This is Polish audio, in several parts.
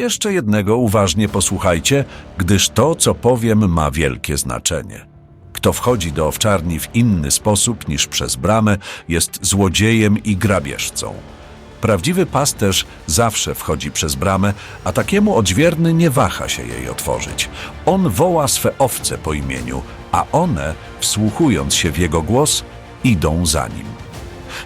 jeszcze jednego uważnie posłuchajcie, gdyż to, co powiem, ma wielkie znaczenie. Kto wchodzi do owczarni w inny sposób niż przez bramę, jest złodziejem i grabieżcą. Prawdziwy pasterz zawsze wchodzi przez bramę, a takiemu odźwierny nie waha się jej otworzyć. On woła swe owce po imieniu, a one, wsłuchując się w jego głos, idą za nim.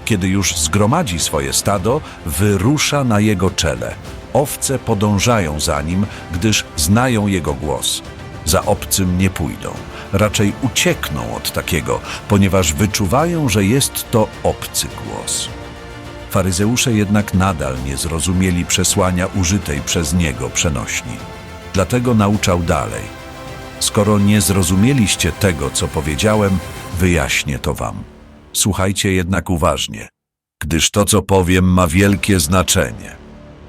Kiedy już zgromadzi swoje stado, wyrusza na jego czele. Owce podążają za nim, gdyż znają jego głos. Za obcym nie pójdą, raczej uciekną od takiego, ponieważ wyczuwają, że jest to obcy głos. Faryzeusze jednak nadal nie zrozumieli przesłania użytej przez niego przenośni. Dlatego nauczał dalej. Skoro nie zrozumieliście tego, co powiedziałem, wyjaśnię to wam. Słuchajcie jednak uważnie, gdyż to, co powiem, ma wielkie znaczenie.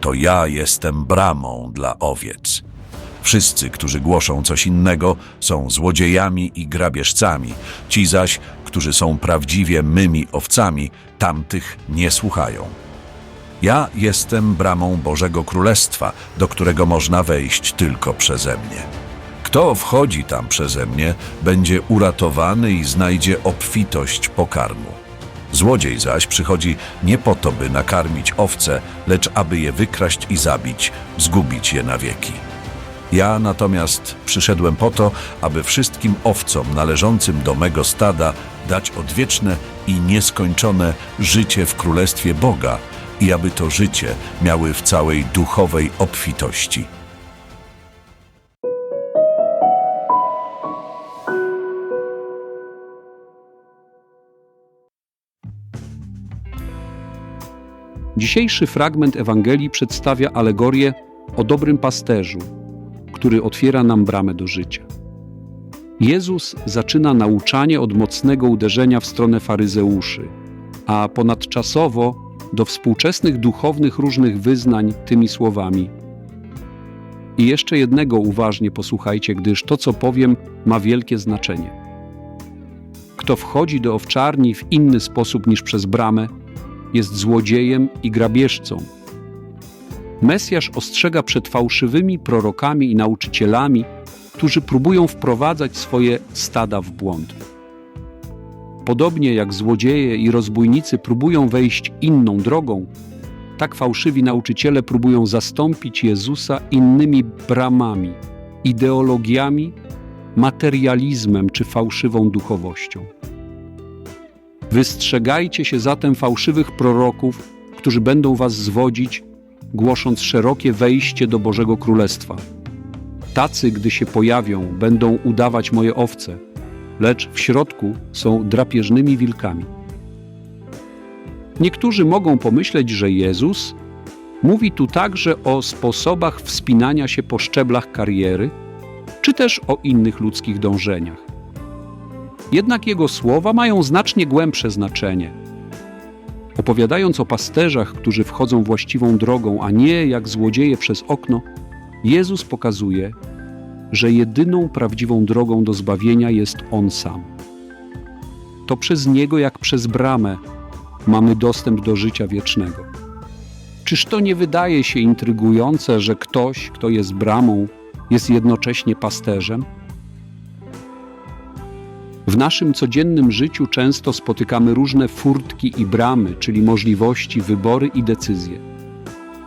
To ja jestem bramą dla owiec. Wszyscy, którzy głoszą coś innego, są złodziejami i grabieżcami. Ci zaś, którzy są prawdziwie mymi owcami, tamtych nie słuchają. Ja jestem bramą Bożego Królestwa, do którego można wejść tylko przeze mnie. Kto wchodzi tam przeze mnie, będzie uratowany i znajdzie obfitość pokarmu. Złodziej zaś przychodzi nie po to, by nakarmić owce, lecz aby je wykraść i zabić, zgubić je na wieki. Ja natomiast przyszedłem po to, aby wszystkim owcom należącym do mego stada dać odwieczne i nieskończone życie w Królestwie Boga i aby to życie miały w całej duchowej obfitości. Dzisiejszy fragment Ewangelii przedstawia alegorię o dobrym pasterzu, który otwiera nam bramę do życia. Jezus zaczyna nauczanie od mocnego uderzenia w stronę faryzeuszy, a ponadczasowo do współczesnych duchownych różnych wyznań tymi słowami. I jeszcze jednego uważnie posłuchajcie, gdyż to, co powiem, ma wielkie znaczenie. Kto wchodzi do owczarni w inny sposób niż przez bramę, jest złodziejem i grabieżcą. Mesjasz ostrzega przed fałszywymi prorokami i nauczycielami, którzy próbują wprowadzać swoje stada w błąd. Podobnie jak złodzieje i rozbójnicy próbują wejść inną drogą, tak fałszywi nauczyciele próbują zastąpić Jezusa innymi bramami, ideologiami, materializmem czy fałszywą duchowością. Wystrzegajcie się zatem fałszywych proroków, którzy będą was zwodzić, głosząc szerokie wejście do Bożego Królestwa. Tacy, gdy się pojawią, będą udawać moje owce, lecz w środku są drapieżnymi wilkami. Niektórzy mogą pomyśleć, że Jezus mówi tu także o sposobach wspinania się po szczeblach kariery, czy też o innych ludzkich dążeniach. Jednak jego słowa mają znacznie głębsze znaczenie. Opowiadając o pasterzach, którzy wchodzą właściwą drogą, a nie jak złodzieje przez okno, Jezus pokazuje, że jedyną prawdziwą drogą do zbawienia jest On sam. To przez Niego, jak przez bramę, mamy dostęp do życia wiecznego. Czyż to nie wydaje się intrygujące, że ktoś, kto jest bramą, jest jednocześnie pasterzem? W naszym codziennym życiu często spotykamy różne furtki i bramy, czyli możliwości, wybory i decyzje.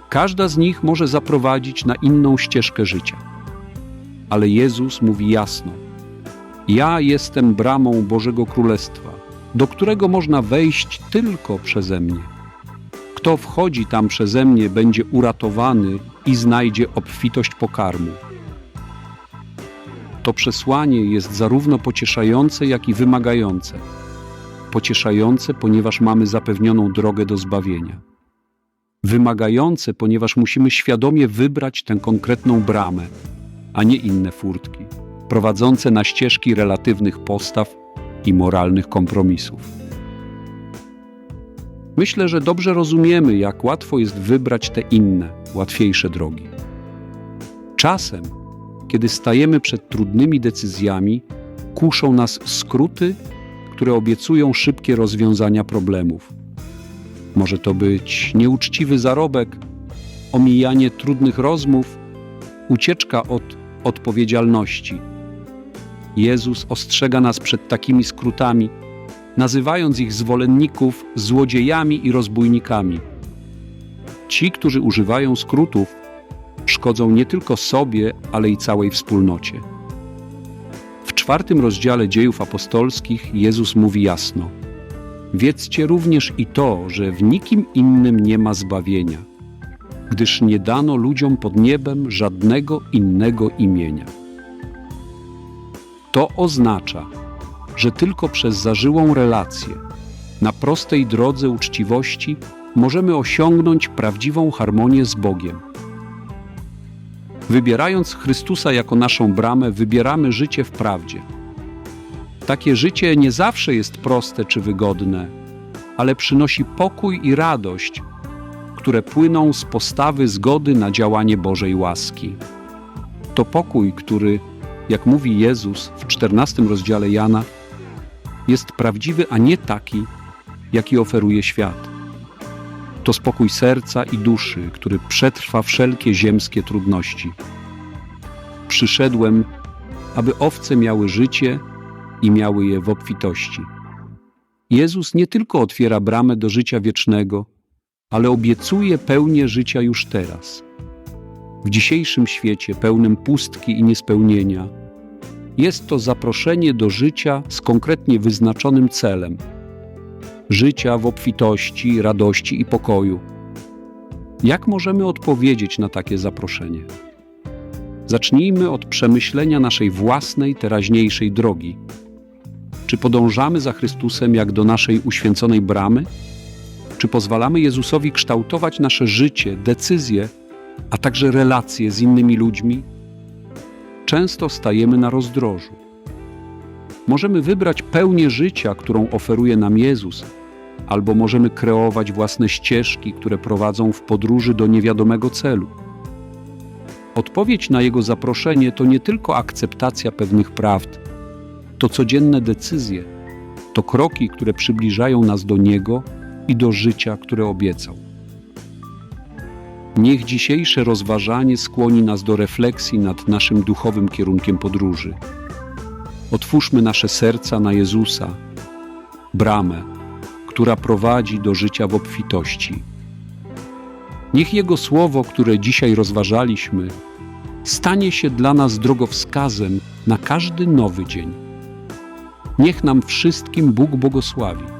Każda z nich może zaprowadzić na inną ścieżkę życia. Ale Jezus mówi jasno: Ja jestem bramą Bożego Królestwa, do którego można wejść tylko przeze mnie. Kto wchodzi tam przeze mnie, będzie uratowany i znajdzie obfitość pokarmu. To przesłanie jest zarówno pocieszające, jak i wymagające. Pocieszające, ponieważ mamy zapewnioną drogę do zbawienia. Wymagające, ponieważ musimy świadomie wybrać tę konkretną bramę, a nie inne furtki, prowadzące na ścieżki relatywnych postaw i moralnych kompromisów. Myślę, że dobrze rozumiemy, jak łatwo jest wybrać te inne, łatwiejsze drogi. Czasem kiedy stajemy przed trudnymi decyzjami, kuszą nas skróty, które obiecują szybkie rozwiązania problemów. Może to być nieuczciwy zarobek, omijanie trudnych rozmów ucieczka od odpowiedzialności. Jezus ostrzega nas przed takimi skrótami, nazywając ich zwolenników złodziejami i rozbójnikami. Ci, którzy używają skrótów, szkodzą nie tylko sobie, ale i całej wspólnocie. W czwartym rozdziale dziejów apostolskich Jezus mówi jasno: Wiedzcie również i to, że w nikim innym nie ma zbawienia, gdyż nie dano ludziom pod niebem żadnego innego imienia. To oznacza, że tylko przez zażyłą relację, na prostej drodze uczciwości, możemy osiągnąć prawdziwą harmonię z Bogiem. Wybierając Chrystusa jako naszą bramę, wybieramy życie w prawdzie. Takie życie nie zawsze jest proste czy wygodne, ale przynosi pokój i radość, które płyną z postawy zgody na działanie Bożej łaski. To pokój, który, jak mówi Jezus w 14 rozdziale Jana, jest prawdziwy, a nie taki, jaki oferuje świat. To spokój serca i duszy, który przetrwa wszelkie ziemskie trudności. Przyszedłem, aby owce miały życie i miały je w obfitości. Jezus nie tylko otwiera bramę do życia wiecznego, ale obiecuje pełnię życia już teraz. W dzisiejszym świecie pełnym pustki i niespełnienia jest to zaproszenie do życia z konkretnie wyznaczonym celem życia w obfitości, radości i pokoju. Jak możemy odpowiedzieć na takie zaproszenie? Zacznijmy od przemyślenia naszej własnej, teraźniejszej drogi. Czy podążamy za Chrystusem jak do naszej uświęconej bramy? Czy pozwalamy Jezusowi kształtować nasze życie, decyzje, a także relacje z innymi ludźmi? Często stajemy na rozdrożu. Możemy wybrać pełnię życia, którą oferuje nam Jezus, albo możemy kreować własne ścieżki, które prowadzą w podróży do niewiadomego celu. Odpowiedź na Jego zaproszenie to nie tylko akceptacja pewnych prawd, to codzienne decyzje, to kroki, które przybliżają nas do Niego i do życia, które obiecał. Niech dzisiejsze rozważanie skłoni nas do refleksji nad naszym duchowym kierunkiem podróży. Otwórzmy nasze serca na Jezusa, bramę, która prowadzi do życia w obfitości. Niech Jego słowo, które dzisiaj rozważaliśmy, stanie się dla nas drogowskazem na każdy nowy dzień. Niech nam wszystkim Bóg błogosławi.